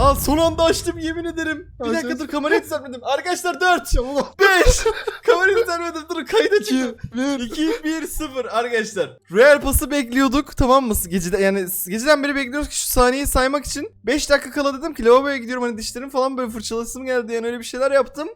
Aa son anda açtım yemin ederim. Bir dakika dur kamerayı düzeltmedim. Arkadaşlar 4, Çabuk. 5. kamerayı düzeltmedim. Dur kayda. 1. 2 1 0 arkadaşlar. Royal Pass'ı bekliyorduk tamam mı? Gecede yani geceden beri bekliyoruz ki şu saniyeyi saymak için 5 dakika kala dedim ki lavaboya gidiyorum hani dişlerim falan böyle fırçalasım geldi yani öyle bir şeyler yaptım.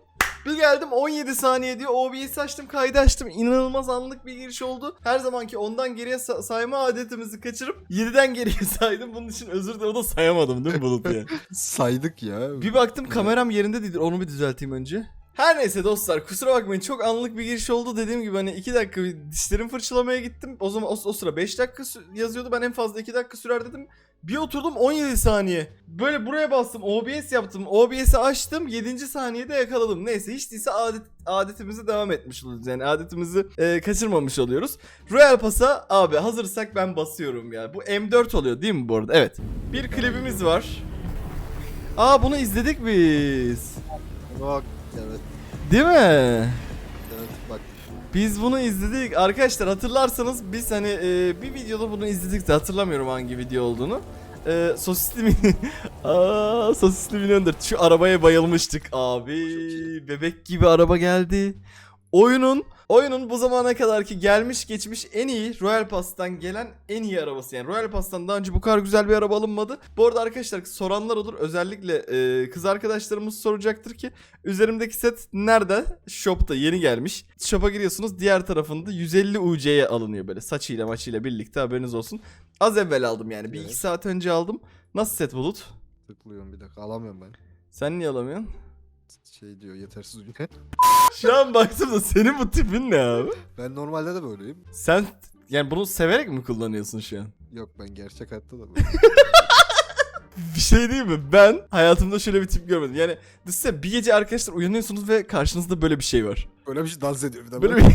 Bir geldim 17 saniye diyor. OBS açtım, kaydı açtım. İnanılmaz anlık bir giriş oldu. Her zamanki ondan geriye sa- sayma adetimizi kaçırıp 7'den geriye saydım. Bunun için özür dilerim. O da sayamadım değil mi Bulut ya? Saydık ya. Bir baktım kameram yerinde değil. Onu bir düzelteyim önce. Her neyse dostlar kusura bakmayın çok anlık bir giriş oldu dediğim gibi hani 2 dakika bir dişlerimi fırçalamaya gittim. O zaman o, o sıra 5 dakika yazıyordu ben en fazla 2 dakika sürer dedim. Bir oturdum 17 saniye. Böyle buraya bastım OBS yaptım. OBS'i açtım 7. saniyede yakaladım. Neyse hiç değilse adet, adetimize devam etmiş oluyoruz. Yani adetimizi e, kaçırmamış oluyoruz. Royal Pass'a abi hazırsak ben basıyorum ya. Bu M4 oluyor değil mi bu arada? Evet. Bir klibimiz var. Aa bunu izledik biz. Bak. Evet. Değil mi? Evet bak. Biz bunu izledik. Arkadaşlar hatırlarsanız biz hani e, bir videoda bunu izledik de hatırlamıyorum hangi video olduğunu. E, sosisli mini... Aa, sosisli mini Under. Şu arabaya bayılmıştık abi. Bebek gibi araba geldi. Oyunun oyunun bu zamana kadar ki gelmiş geçmiş en iyi Royal Pass'tan gelen en iyi arabası. Yani Royal Pass'tan daha önce bu kadar güzel bir araba alınmadı. Bu arada arkadaşlar soranlar olur. Özellikle e, kız arkadaşlarımız soracaktır ki üzerimdeki set nerede? Shop'ta yeni gelmiş. Shop'a giriyorsunuz diğer tarafında 150 UC'ye alınıyor böyle saçıyla maçıyla birlikte haberiniz olsun. Az evvel aldım yani. Bir iki saat önce aldım. Nasıl set bulut? Tıklıyorum bir dakika. Alamıyorum ben. Sen niye alamıyorsun? Şey diyor yetersiz ülke. Şu an da senin bu tipin ne abi? Ben normalde de böyleyim. Sen yani bunu severek mi kullanıyorsun şu an? Yok ben gerçek hayatta da. Bir şey değil mi? Ben hayatımda şöyle bir tip görmedim. Yani düşünsene bir gece arkadaşlar uyanıyorsunuz ve karşınızda böyle bir şey var. böyle bir şey dans ediyor bir de. Böyle bir...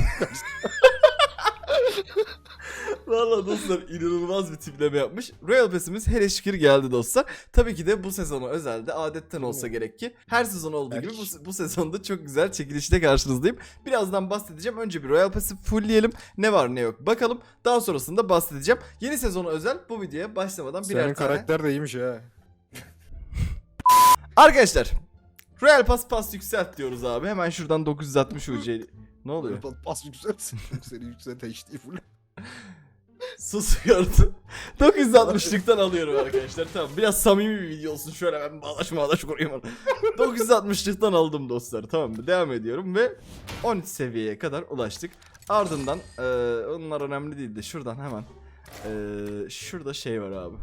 Valla dostlar inanılmaz bir tipleme yapmış. Royal Pass'imiz hele şükür geldi dostlar. Tabii ki de bu sezona özel de adetten olsa Hmm. gerek ki. Her sezon olduğu gibi bu, bu sezonda çok güzel çekilişte karşınızdayım. Birazdan bahsedeceğim. Önce bir Royal Pass'i fullleyelim. Ne var ne yok bakalım. Daha sonrasında bahsedeceğim. Yeni sezona özel bu videoya başlamadan birer Senin tane... karakter de iyiymiş ha. Arkadaşlar Royal Pass pas yükselt diyoruz abi. Hemen şuradan 960 UC. Ne oluyor? Pas- Pas yükselsin. Seni yükselt HD full. Sus gördüm. 960'lıktan alıyorum arkadaşlar. Tamam biraz samimi bir video olsun. Şöyle ben bağlaş bağlaş kurayım onu. 960'lıktan aldım dostlar. Tamam mı? Devam ediyorum ve 13 seviyeye kadar ulaştık. Ardından eee, onlar önemli değil de şuradan hemen eee, şurada şey var abi.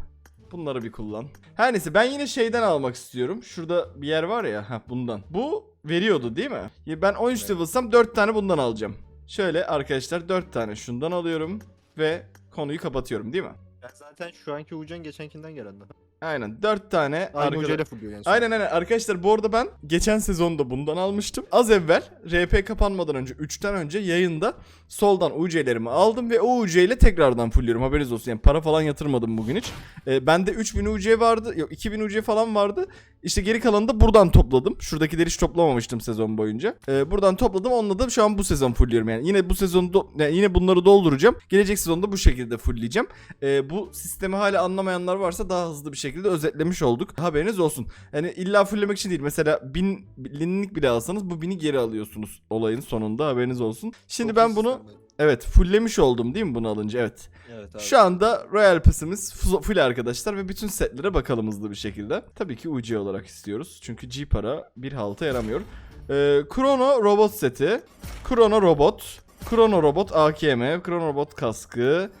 Bunları bir kullan. Her neyse ben yine şeyden almak istiyorum. Şurada bir yer var ya. Ha bundan. Bu veriyordu değil mi? Ya Ben 13 Evet. level'sam 4 tane bundan alacağım. Şöyle arkadaşlar 4 tane şundan alıyorum ve konuyu kapatıyorum değil mi? Ya zaten şu anki Uğurcan geçenkinden gelen. Aynen 4 tane Aynı arkada- Uğurcan'la fulluyor yani. Aynen aynen arkadaşlar bu arada ben geçen sezonda bundan almıştım. Az evvel RP kapanmadan önce 3'ten önce yayında soldan UC'lerimi aldım ve o UC ile tekrardan fullüyorum haberiniz olsun. Yani para falan yatırmadım bugün hiç. Ee, bende 3000 UC vardı yok 2000 UC falan vardı. İşte geri kalanını da buradan topladım. Şuradakileri hiç toplamamıştım sezon boyunca. Ee, buradan topladım onunla da şu an bu sezon fullüyorum yani. Yine bu sezonu do- yani yine bunları dolduracağım. Gelecek sezonda bu şekilde fullleyeceğim. Ee, bu sistemi hala anlamayanlar varsa daha hızlı bir şekilde özetlemiş olduk. Haberiniz olsun. Yani illa fulllemek için değil. Mesela 1000 linlik bile alsanız bu 1000'i geri alıyorsunuz olayın sonunda haberiniz olsun. Şimdi ben bunu evet fulllemiş oldum değil mi bunu alınca? Evet. Evet abi. Şu anda Royal Pass'imiz fu- full arkadaşlar ve bütün setlere bakalım hızlı bir şekilde. Tabii ki UC olarak istiyoruz. Çünkü G para bir halta yaramıyor. Ee, Chrono Robot seti. Chrono Robot. Chrono Robot AKM. Chrono Robot kaskı.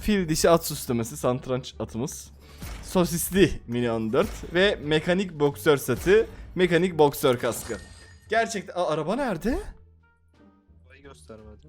Fil dişi at süslemesi. Santranç atımız. Sosisli Mini 14. Ve mekanik boksör seti. Mekanik boksör kaskı. Gerçekten... Aa, araba nerede? Burayı göstermedi.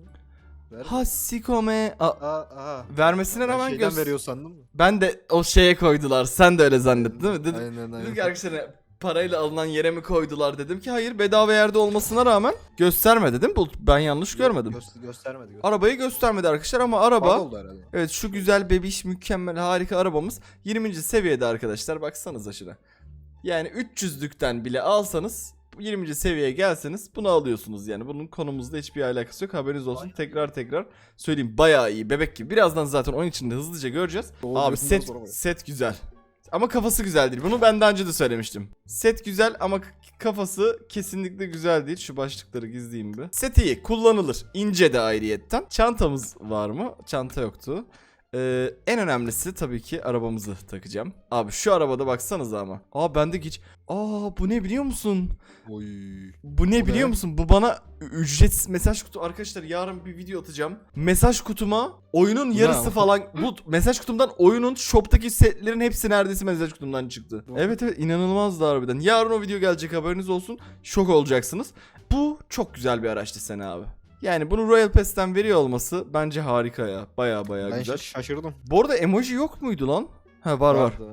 Ver. Hassikome. Aa, Aa, vermesine Ben rağmen şeyden göz... veriyor sandım mı? Ben de o şeye koydular. Sen de öyle zannettin değil mi? Dedim, Aynen aynen. dedim ki arkadaşlar parayla alınan yere mi koydular dedim ki hayır bedava yerde olmasına rağmen gösterme dedim. Bu ben yanlış görmedim. Göster- göstermedi. göstermedi. Arabayı göstermedi arkadaşlar ama araba evet şu güzel bebiş mükemmel harika arabamız 20. seviyede arkadaşlar baksanıza şuna. Yani 300'lükten bile alsanız 20. seviyeye gelseniz bunu alıyorsunuz yani. Bunun konumuzda hiçbir alakası yok. Haberiniz olsun. Aynen. Tekrar tekrar söyleyeyim. Bayağı iyi. Bebek gibi. Birazdan zaten oyun içinde hızlıca göreceğiz. Doğru Abi set set güzel. Ama kafası güzel değil. Bunu ben daha önce de söylemiştim. Set güzel ama kafası kesinlikle güzel değil. Şu başlıkları gizleyeyim bir. Set iyi. Kullanılır. İnce de ayrıyetten. Çantamız var mı? Çanta yoktu. Ee, en önemlisi tabii ki arabamızı takacağım. Abi şu arabada baksanıza ama. Aa bende hiç... Aa bu ne biliyor musun? Oy. Bu ne Bu biliyor ne? musun? Bu bana ücretsiz mesaj kutu. Arkadaşlar yarın bir video atacağım. Mesaj kutuma oyunun Bu yarısı ne? falan. Bu mesaj kutumdan oyunun shop'taki setlerin hepsi neredeyse mesaj kutumdan çıktı. Bu- Evet evet inanılmazdı harbiden. Yarın o video gelecek haberiniz olsun. Şok olacaksınız. Bu çok güzel bir araçtı sen abi. Yani bunu Royal Pass'ten veriyor olması bence harika ya. Baya baya Ben güzel. şaş- şaşırdım. Bu arada emoji yok muydu lan? Ha var var. Ha.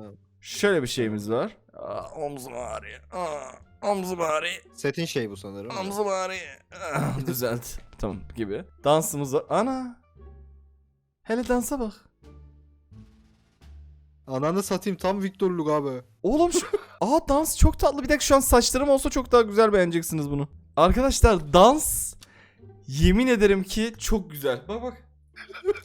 Şöyle bir şeyimiz var. Aa, omzum ağrıyor. Aa, omzum ağrıyor. Setin şey bu sanırım. Omzum ağrıyor. Ah, Düzelt. tamam gibi. Dansımız var. Ana. Hele dansa bak. Ananı satayım tam Victor'luk abi. Oğlum şu... Aa dans çok tatlı. Bir dakika şu an saçlarım olsa çok daha güzel beğeneceksiniz bunu. Arkadaşlar dans yemin ederim ki çok güzel. Bak bak.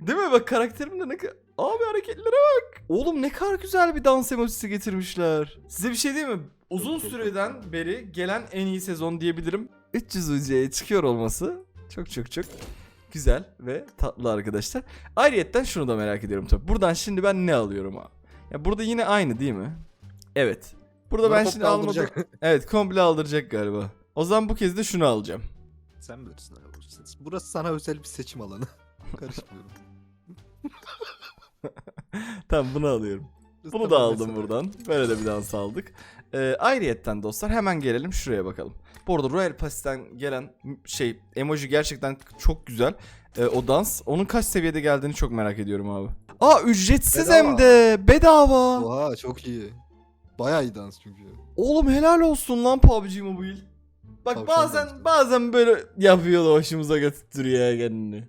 Değil mi? Bak karakterim de ne kadar... Abi hareketlere bak. Oğlum ne kadar güzel bir dans emojisi getirmişler. Size bir şey diyeyim mi? Uzun süreden beri gelen en iyi sezon diyebilirim. 300 UC'ye çıkıyor olması çok çok çok güzel ve tatlı arkadaşlar. Ayrıyetten şunu da merak ediyorum tabii. Buradan şimdi ben ne alıyorum abi? Ya burada yine aynı değil mi? Evet. Burada ben şimdi almadım. Evet komple aldıracak galiba. O zaman bu kez de şunu alacağım. Sen bilirsin abi. Burası sana özel bir seçim alanı. Karışmıyorum. Tamam bunu alıyorum. Bunu da aldım buradan. Böyle de bir dans aldık. Ee, ayrıyetten dostlar hemen gelelim şuraya bakalım. Bu arada Royal Pass'ten gelen şey emoji gerçekten çok güzel. Ee, o dans. Onun kaç seviyede geldiğini çok merak ediyorum abi. Aa ücretsiz Bedava. hem de. Bedava. Oha çok iyi. Bayağı iyi dans çünkü. Oğlum helal olsun lan PUBG Mobile. Bak Tavşan bazen dansı. bazen böyle yapıyor da hoşumuza götürüyor ya kendini.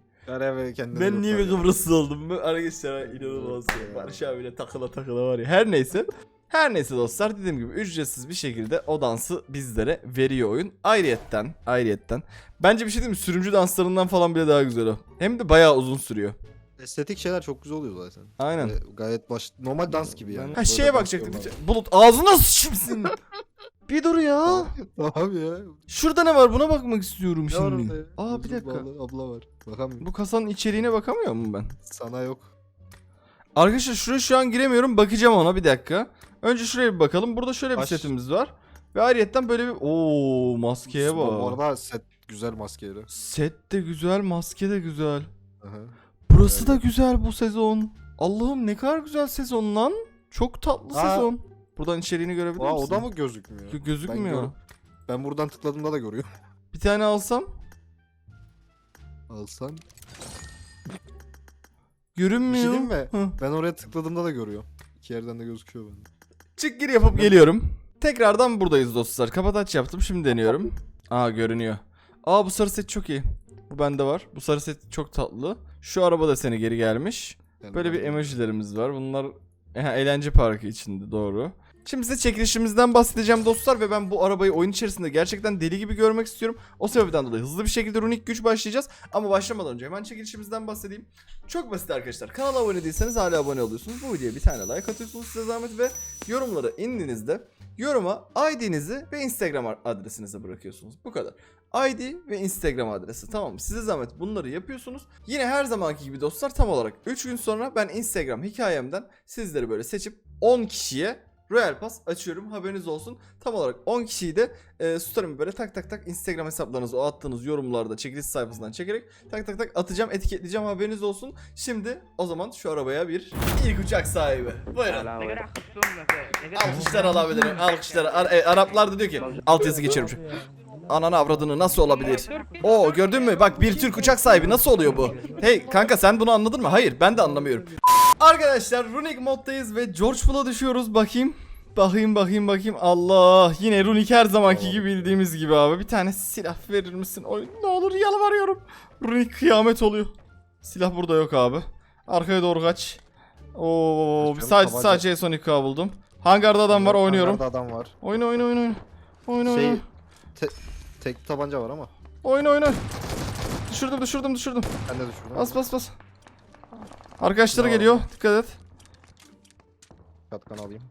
Kendini Ben niye bir. Kıbrıslı oldum? Arkadaşlar inanılmaz. Barış abiyle takıla takıla var ya. Her neyse. Her neyse dostlar dediğim gibi ücretsiz bir şekilde o dansı bizlere veriyor oyun. Ayrıyetten, ayrıyetten. Bence bir şey değil mi? Sürümcü danslarından falan bile daha güzel o. Hem de bayağı uzun sürüyor. Estetik şeyler çok güzel oluyor zaten. Aynen. Böyle gayet baş... Normal dans gibi yani. Ha Böyle şeye dans bakacaktık. yapıyorlar. Bulut ağzına sıçmışsın. bir dur ya. Tamam ya. Şurada ne var? Buna bakmak istiyorum Ne var şimdi. orada ya? Aa bir dakika. bağlı Abla var. Bakalım. Bu kasanın içeriğine bakamıyor muyum ben? Sana yok. Arkadaşlar şuraya şu an giremiyorum. Bakacağım ona bir dakika. Önce şuraya bir bakalım. Burada şöyle bir Baş- setimiz var. Ve ayrıyetten böyle bir... Oo maskeye Bu bak. arada set güzel maskeleri. Set de güzel, maske de güzel. Aha. Burası da güzel bu sezon. Allah'ım ne kadar güzel sezon lan. Çok tatlı Aa. sezon. Buradan içeriğini görebilir Aa misin? o da mı gözükmüyor? Gö- gözükmüyor. Ben, gör- ben buradan tıkladığımda da görüyorum. Bir tane alsam Alsan. görünmüyor. Bir şey diyeyim mi? Hı. Ben oraya tıkladığımda da görüyor. İki yerden de gözüküyor bende. Çık gir yapıp geliyorum. Tekrardan buradayız dostlar. Kapat aç yaptım. Şimdi deniyorum. Aa görünüyor. Aa bu sarı set çok iyi. Bu bende var. Bu sarı set çok tatlı. Şu araba da seni geri gelmiş. Böyle bir emojilerimiz var. Bunlar Ehe, eğlence parkı içinde doğru. Şimdi size çekilişimizden bahsedeceğim dostlar ve ben bu arabayı oyun içerisinde gerçekten deli gibi görmek istiyorum. O sebepten dolayı hızlı bir şekilde runik güç başlayacağız. Ama başlamadan önce hemen çekilişimizden bahsedeyim. Çok basit arkadaşlar. Kanala abone değilseniz hala abone oluyorsunuz. Bu videoya bir tane like atıyorsunuz size zahmet ve yorumlara indiğinizde yoruma ID'nizi ve Instagram adresinizi bırakıyorsunuz. Bu kadar. ID ve Instagram adresi tamam mı? Size zahmet bunları yapıyorsunuz. Yine her zamanki gibi dostlar tam olarak 3 gün sonra ben Instagram hikayemden sizleri böyle seçip 10 kişiye Royal Pass açıyorum haberiniz olsun. Tam olarak 10 kişiyi de e, story'imi böyle tak tak tak Instagram hesaplarınızı o attığınız yorumlarda çekiliş sayfasından çekerek tak tak tak atacağım etiketleyeceğim haberiniz olsun. Şimdi o zaman şu arabaya bir ilk uçak sahibi. Buyurun. Alkışlar alabilirim. Alkışlar. Ar- e, Araplar da diyor ki alt yazı geçiyorum. şu. Ananı avradını nasıl olabilir? Oo gördün mü? Bak bir Türk uçak sahibi nasıl oluyor bu? Hey kanka sen bunu anladın mı? Hayır ben de anlamıyorum. Arkadaşlar Runic moddayız ve George Bull'a düşüyoruz bakayım. Bakayım bakayım bakayım. Allah yine Runic her zamanki gibi bildiğimiz gibi abi. Bir tane silah verir misin? Oy ne olur yalvarıyorum. Runic kıyamet oluyor. Silah burada yok abi. Arkaya doğru kaç. Oo Kaçıyorum, sadece tabanca. sadece Sonic buldum. Hangarda adam var oynuyorum. Hangarda adam var. Oyna oyna oyna oyna. Oyna Şey, oyna. Te- tek tabanca var ama. Oyna oyna. Düşürdüm düşürdüm düşürdüm. Ben de düşürdüm. Bas bas bas. Arkadaşları Bravo. geliyor. Dikkat et. Katkan alayım.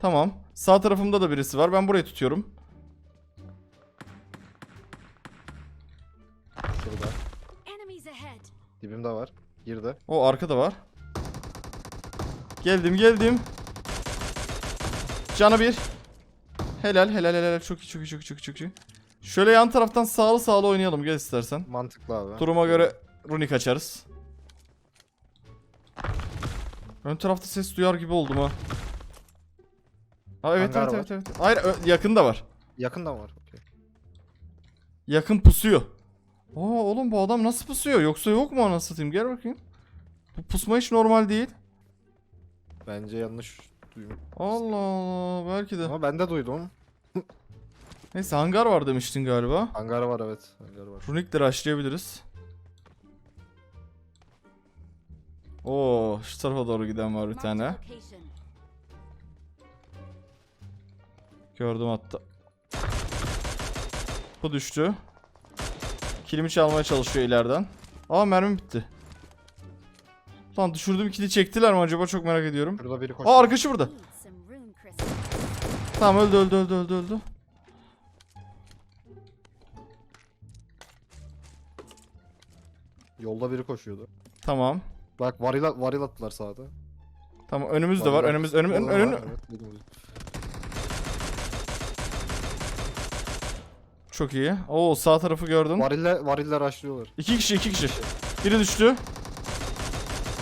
Tamam. Sağ tarafımda da birisi var. Ben burayı tutuyorum. Şurada. Dibimde var. Girdi. O arkada var. Geldim geldim. Canı bir. Helal helal helal. Çok iyi çok iyi çok iyi çok iyi. Şöyle yan taraftan sağlı sağlı oynayalım gel istersen. Mantıklı abi. Duruma göre runik açarız. Ön tarafta ses duyar gibi oldum ha. Aa evet Hangar evet, var. evet evet Hayır ö- yakında var. Yakında mı var? Okey. Yakın pusuyor. Aa oğlum bu adam nasıl pusuyor? Yoksa yok mu anasını satayım? Gel bakayım. Bu pusma hiç normal değil. Bence yanlış duydum. Allah Allah belki de. Ama ben de duydum. Neyse hangar var demiştin galiba. Hangar var evet. Hangar var. Runik de rushlayabiliriz. Oo şu tarafa doğru giden var bir tane. Gördüm hatta. Bu düştü. Kilimi çalmaya çalışıyor ileriden. Aa mermi bitti. Lan düşürdüğüm kili çektiler mi acaba çok merak ediyorum. Şurada biri koşuyor. Aa arkadaşı burada. Tamam öldü öldü öldü öldü öldü. Yolda biri koşuyordu. Tamam. Bak varil, varil attılar sağda. Tamam önümüz de var. Varil Önümüz önüm ön, Orada var, önüm. evet. Çok iyi. Oo sağ tarafı gördün. Varille, variller açlıyorlar. İki kişi iki kişi. Biri düştü.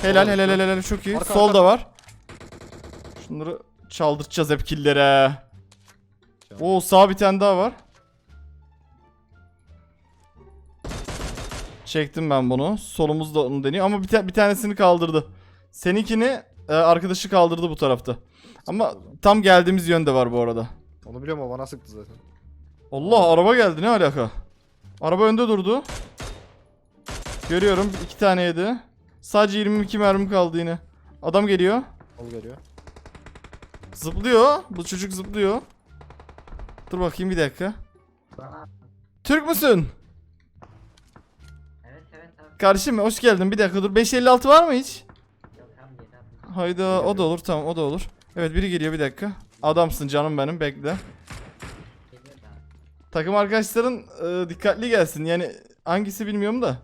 Helal helal helal helal çok iyi. Arka, Sol arka. da var. Şunları çaldırtacağız hep killere. Oo sağ bir tane daha var. Çektim ben bunu. Solumuz da onu deniyor ama bir, ta- bir tanesini kaldırdı. Seninkini e, arkadaşı kaldırdı bu tarafta. Ama tam geldiğimiz yönde var bu arada. Onu biliyorum o bana sıktı zaten. Allah araba geldi ne alaka? Araba önde durdu. Görüyorum iki tane yedi. Sadece 22 mermi kaldı yine. Adam geliyor. Ol geliyor. Zıplıyor. Bu çocuk zıplıyor. Dur bakayım bir dakika. Türk müsün? Kardeşim hoş geldin. Bir dakika dur. 556 var mı hiç? Hayda o da olur tamam o da olur. Evet biri geliyor bir dakika. Adamsın canım benim bekle. Takım arkadaşların e, dikkatli gelsin. Yani hangisi bilmiyorum da.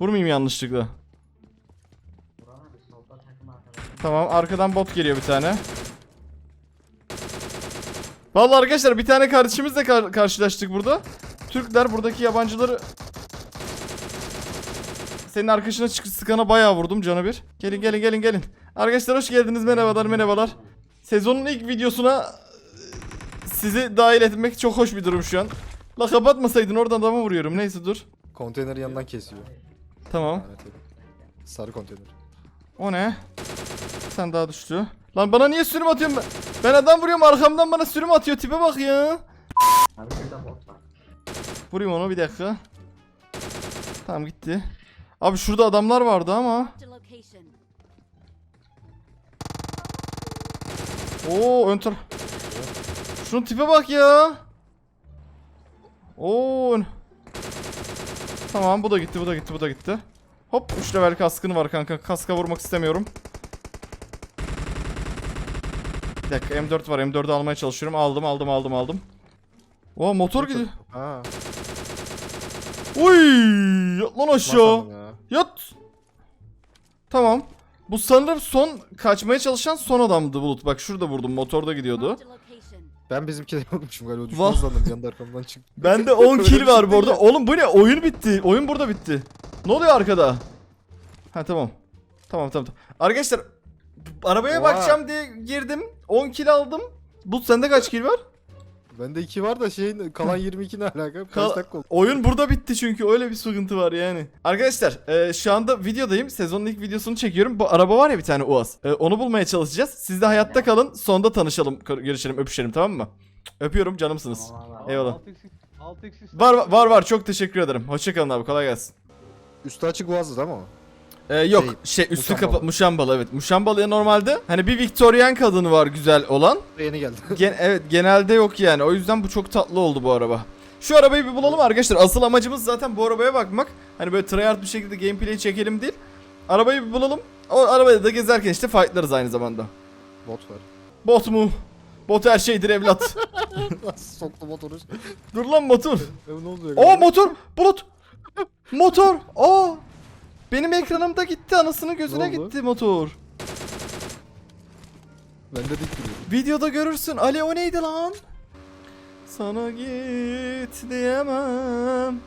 Vurmayayım yanlışlıkla. Tamam arkadan bot geliyor bir tane. Vallahi arkadaşlar bir tane kardeşimizle kar- karşılaştık burada. Türkler buradaki yabancıları senin arkadaşına çık sıkana bayağı vurdum canı bir. Gelin gelin gelin gelin. Arkadaşlar hoş geldiniz merhabalar merhabalar. Sezonun ilk videosuna e, sizi dahil etmek çok hoş bir durum şu an. La kapatmasaydın oradan adamı vuruyorum neyse dur. Konteynerin yanından kesiyor. Tamam. Lanet herif. Sarı konteyner. O ne? Sen daha düştü. Lan bana niye sürüm atıyorsun ben? Ben adam vuruyorum arkamdan bana sürüm atıyor tipe bak ya. Abi şurada bot var. Vurayım onu bir dakika. Tamam gitti. Abi şurada adamlar vardı ama. Oo ön tar- Şunun tipe bak ya. Oo. Tamam bu da gitti bu da gitti bu da gitti. Hop 3 level kaskını var kanka. Kaska vurmak istemiyorum. Bir dakika M4 var. M4'ü almaya çalışıyorum. Aldım aldım aldım aldım. Oo motor gidiyor. Ha. Uy! Yat lan aşağı. Ya. Yat. Tamam. Bu sanırım son kaçmaya çalışan son adamdı Bulut. Bak şurada vurdum. Motorda gidiyordu. Ben bizimkide yokmuşum galiba. Vah. Düşman sandım. Yanında arkamdan çıktı. Bende 10 Öyle kill bir var şey bu arada. Oğlum bu ne? Oyun bitti. Oyun burada bitti. Ne oluyor arkada? Ha tamam. Tamam tamam. tamam. Arkadaşlar arabaya Oha. bakacağım diye girdim. 10 kill aldım. Bulut sende kaç kill var? Bende 2 var da şeyin kalan 22 ne alaka? Kaç Kal- dakika oldu? Oyun burada bitti çünkü öyle bir sıkıntı var yani. Arkadaşlar e, şu anda videodayım. Sezonun ilk videosunu çekiyorum. Bu araba var ya bir tane Uaz. E, onu bulmaya çalışacağız. Siz de hayatta kalın. Sonda tanışalım, görüşelim, öpüşelim tamam mı? Öpüyorum canımsınız. Eyvallah. 6x 6x Var var var çok teşekkür ederim. Hoşçakalın abi kolay gelsin. Üstü açık boğazdı değil mi o? Ee, yok Şey, şey, üstü muşambalı. kapa muşambalı evet. Muşambalıya normalde hani bir Victorian kadını var güzel olan. Yeni geldi. Gen- evet genelde yok yani. O yüzden bu çok tatlı oldu bu araba. Şu arabayı bir bulalım arkadaşlar. Asıl amacımız zaten bu arabaya bakmak. Hani böyle tryhard bir şekilde gameplay çekelim değil. Arabayı bir bulalım. O arabada da gezerken işte fightlarız aynı zamanda. Bot var. Bot mu? Bot her şeydir evlat. Soktu motoru? Dur lan motor. Ne oluyor? Oo motor. Bulut. Motor. Aa. Benim ekranımda gitti. Anasının gözüne oldu? gitti motor. Ben de dik duruyorum. Videoda görürsün. Ali o neydi lan? Sana git diyemem.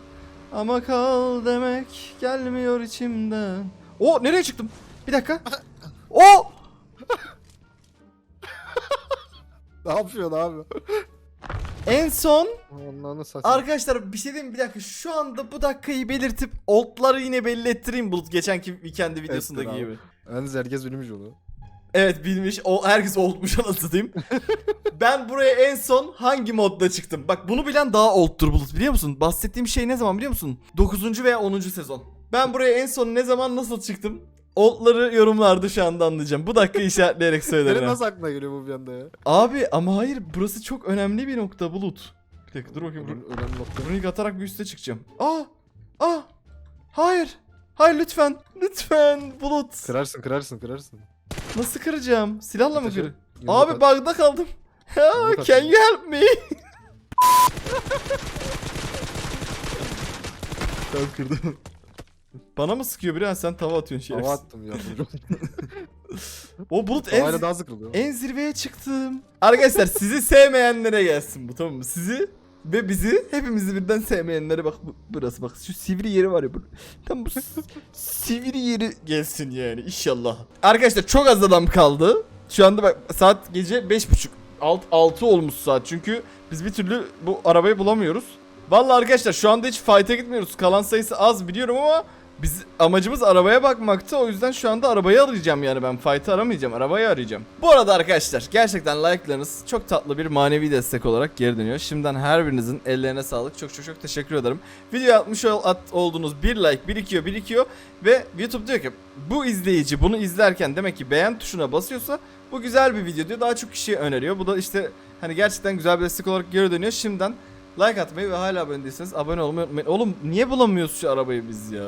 Ama kal demek gelmiyor içimden. O nereye çıktım? Bir dakika. O Ne yapıyorsun abi? En son arkadaşlar bir şey diyeyim mi? bir dakika şu anda bu dakikayı belirtip oldları yine belli ettireyim bulut geçenki weekend videosundaki abi. gibi. Yalnız herkes bilmiş onu. Evet bilmiş. O herkes anasını diyeyim. ben buraya en son hangi modda çıktım? Bak bunu bilen daha oldtur Bulut biliyor musun? Bahsettiğim şey ne zaman biliyor musun? 9. veya 10. sezon. Ben buraya en son ne zaman nasıl çıktım? Oldları yorumlarda şu anda anlayacağım. Bu dakika işaretleyerek söylerim. Nasıl aklına geliyor bu bir anda ya? Abi ama hayır burası çok önemli bir nokta Bulut. Bir dakika dur bakayım. Önemli, önemli nokta. Runik atarak bir üste çıkacağım. Aa! Aa! Hayır! Hayır lütfen! Lütfen Bulut! Kırarsın kırarsın kırarsın. Nasıl kıracağım? Silahla mı kır? Yumruk Abi at. bug'da kaldım. Ya Yumruk can at. you help me? Tamam kırdım. Bana mı sıkıyor biri? Ha, sen tava atıyorsun Hava şerefsiz. attım ya. O bulut en, daha sıkılıyor. en zirveye çıktım. Arkadaşlar sizi sevmeyenlere gelsin bu tamam mı? Sizi ve bizi hepimizi birden sevmeyenlere bak bu- burası bak şu sivri yeri var ya bu. Tam bu s- sivri yeri gelsin yani inşallah. Arkadaşlar çok az adam kaldı. Şu anda bak saat gece 5.30. Alt, 6 olmuş saat çünkü biz bir türlü bu arabayı bulamıyoruz. Vallahi arkadaşlar şu anda hiç fight'a gitmiyoruz. Kalan sayısı az biliyorum ama biz amacımız arabaya bakmaktı. O yüzden şu anda arabayı arayacağım yani ben fight'ı aramayacağım. Arabayı arayacağım. Bu arada arkadaşlar gerçekten like'larınız çok tatlı bir manevi destek olarak geri dönüyor. Şimdiden her birinizin ellerine sağlık. Çok çok çok teşekkür ederim. Video atmış ol, at, olduğunuz bir like birikiyor birikiyor ve YouTube diyor ki bu izleyici bunu izlerken demek ki beğen tuşuna basıyorsa bu güzel bir video diyor. Daha çok kişiye öneriyor. Bu da işte hani gerçekten güzel bir destek olarak geri dönüyor. Şimdiden like atmayı ve hala abone değilseniz abone olmayı unutmayın. Oğlum niye bulamıyoruz şu arabayı biz ya?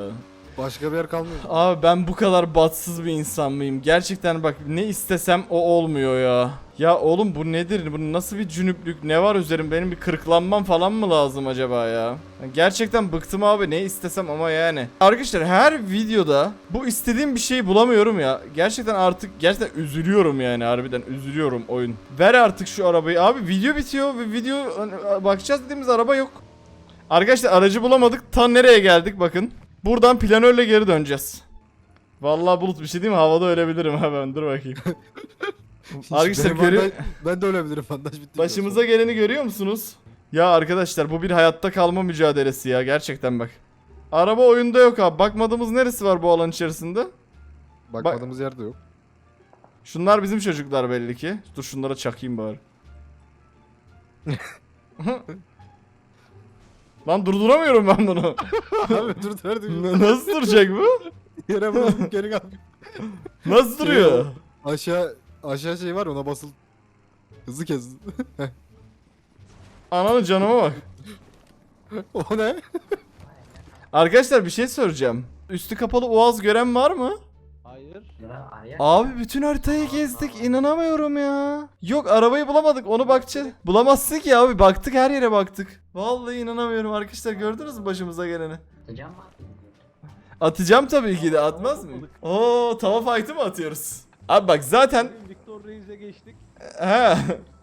Başka bir yer kalmıyor. Abi ben bu kadar batsız bir insan mıyım? Gerçekten bak ne istesem o olmuyor ya. Ya oğlum bu nedir? Bu nasıl bir cünüplük? Ne var üzerim? Benim bir kırıklanmam falan mı lazım acaba ya? Gerçekten bıktım abi ne istesem ama yani. Arkadaşlar her videoda bu istediğim bir şeyi bulamıyorum ya. Gerçekten artık gerçekten üzülüyorum yani harbiden üzülüyorum oyun. Ver artık şu arabayı. Abi video bitiyor ve video hani, bakacağız dediğimiz araba yok. Arkadaşlar aracı bulamadık. Tam nereye geldik bakın. Buradan planörle geri döneceğiz. Vallahi bulut bir şey değil mi? Havada ölebilirim ha ben. Dur bakayım. Arkadaşlar görüyor... bandaj- Ben de ölebilirim bandaj bitti. Başımıza geleni görüyor musunuz? Ya arkadaşlar bu bir hayatta kalma mücadelesi ya gerçekten bak. Araba oyunda yok abi. Bakmadığımız neresi var bu alan içerisinde? Bakmadığımız yerde yok. Şunlar bizim çocuklar belli ki. Dur şunlara çakayım bari. Lan durduramıyorum ben bunu. Abi dur Nasıl duracak bu? Yere bırak geri kal. Nasıl duruyor? Aşağı aşağı şey var ona basıl. Hızlı kes. Ananın canıma bak. o ne? Arkadaşlar bir şey soracağım. Üstü kapalı Oğaz gören var mı? Abi bütün haritayı gezdik inanamıyorum ya. Yok arabayı bulamadık onu bakacağız. Bulamazsın ki abi baktık her yere baktık. Vallahi inanamıyorum arkadaşlar gördünüz mü başımıza geleni? Atacağım mı? Atacağım tabii ki de atmaz mı? Oo tava fight'ı mı atıyoruz? Abi bak zaten Victor Reis'e geçtik. he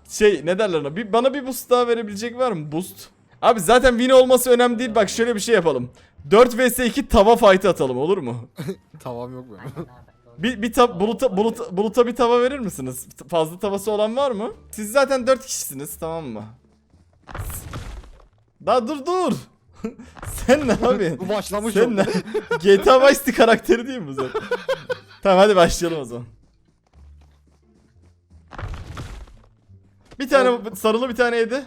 şey ne derler ona bir, bana bir boost daha verebilecek var mı boost? Abi zaten win olması önemli değil bak şöyle bir şey yapalım. 4 vs 2 tava fight'ı atalım olur mu? Tamam yok benim. Bir, bir tab buluta, buluta, buluta bir tava verir misiniz? Fazla tavası olan var mı? Siz zaten 4 kişisiniz tamam mı? Daha dur dur. Sen ne abi? Bu başlamış Sen ne? GTA Vice karakteri değil mi bu zaten? tamam hadi başlayalım o zaman. Bir tane sarılı bir tane yedi.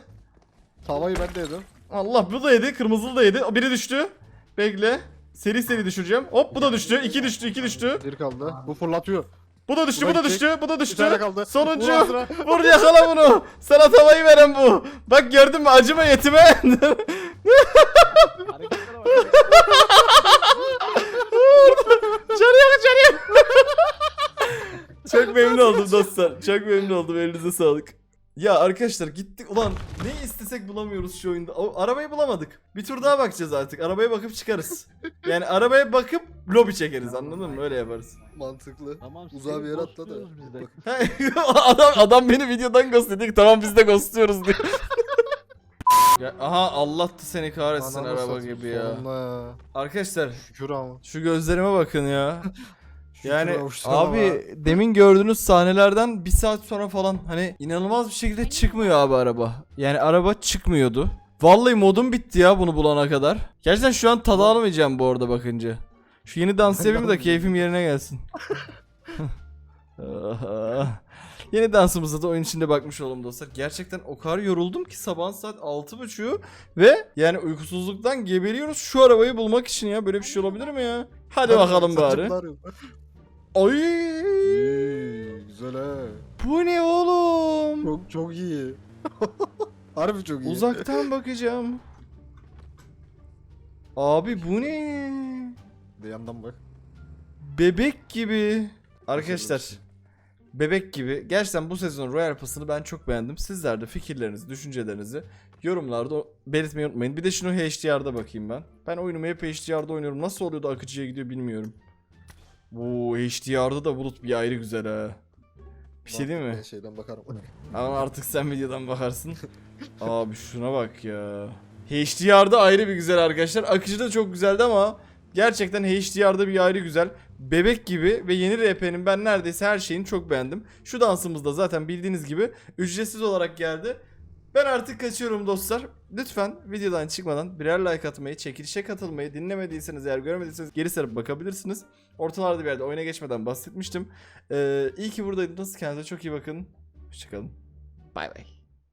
Tavayı ben de yedim. Allah bu da yedi, kırmızılı da yedi. O biri düştü. Bekle. Seri seri düşüreceğim. Hop bu da düştü. iki düştü, iki düştü. Bir kaldı. Bu fırlatıyor. Bu da düştü, Bu da düştü, bu da Bir düştü. kaldı. Sonuncu. Vur Azra. Vur yakala bunu. Sana tavayı veren bu. Bak gördün mü acıma yetime. Hareketlere bak. canı yok canı yok. Çok memnun oldum dostlar. Çok memnun oldum. Elinize sağlık. Ya arkadaşlar gittik ulan ne istesek bulamıyoruz şu oyunda. O, arabayı bulamadık. Bir tur daha bakacağız artık. Arabaya bakıp çıkarız. Yani arabaya bakıp lobi çekeriz anladın mı? Öyle yaparız. Mantıklı. Tamam Uzağa bir yere atla da. adam adam beni videodan ghostladı. Tamam biz de ghostluyoruz diyor. ya, aha Allah da seni kahretsin Ananı araba satayım, gibi ya. sonunda ya. Arkadaşlar Şükür ama. şu gözlerime bakın ya. Yani abi demin gördüğünüz sahnelerden bir saat sonra falan hani inanılmaz bir şekilde çıkmıyor abi araba. Yani araba çıkmıyordu. Vallahi modum bitti ya bunu bulana kadar. Gerçekten şu an tadı almayacağım bu arada bakınca. Şu yeni dans yapayım da keyfim yerine gelsin. Yeni dansımıza da oyun içinde bakmış olalım dostlar. Gerçekten o kadar yoruldum ki sabah saat 6.30'u ve yani uykusuzluktan geberiyoruz şu arabayı bulmak için ya. Böyle bir şey olabilir mi ya? Hadi bakalım bari. Ay İyi, güzel ha. bu ne oğlum? Çok çok iyi. Harbi çok iyi. Uzaktan bakacağım. Abi bu ne? Bir yandan bak. Bebek gibi. Arkadaşlar bebek gibi. Gerçekten bu sezon Royal Pass'ını ben çok beğendim. Sizler de fikirlerinizi, düşüncelerinizi yorumlarda belirtmeyi unutmayın. Bir de şunu HDR'da bakayım ben. Ben oyunumu hep HDR'da oynuyorum. Nasıl oluyor da akıcıya gidiyor bilmiyorum. Bu HDR'da da bulut bir ayrı güzel ha. Bir şey değil mi? Şeyden bakarım. Ama artık sen videodan bakarsın. Abi şuna bak ya. HDR'da ayrı bir güzel arkadaşlar. Akıcı da çok güzeldi ama gerçekten HDR'da bir ayrı güzel. Bebek gibi ve yeni RP'nin ben neredeyse her şeyini çok beğendim. Şu dansımız da zaten bildiğiniz gibi ücretsiz olarak geldi. Ben artık kaçıyorum dostlar. Lütfen videodan çıkmadan birer like atmayı, çekilişe katılmayı, dinlemediyseniz eğer görmediyseniz geri sarıp bakabilirsiniz. Ortalarda bir yerde oyuna geçmeden bahsetmiştim. Ee, iyi ki buradaydınız. Kendinize çok iyi bakın. Hoşçakalın. Bay bay.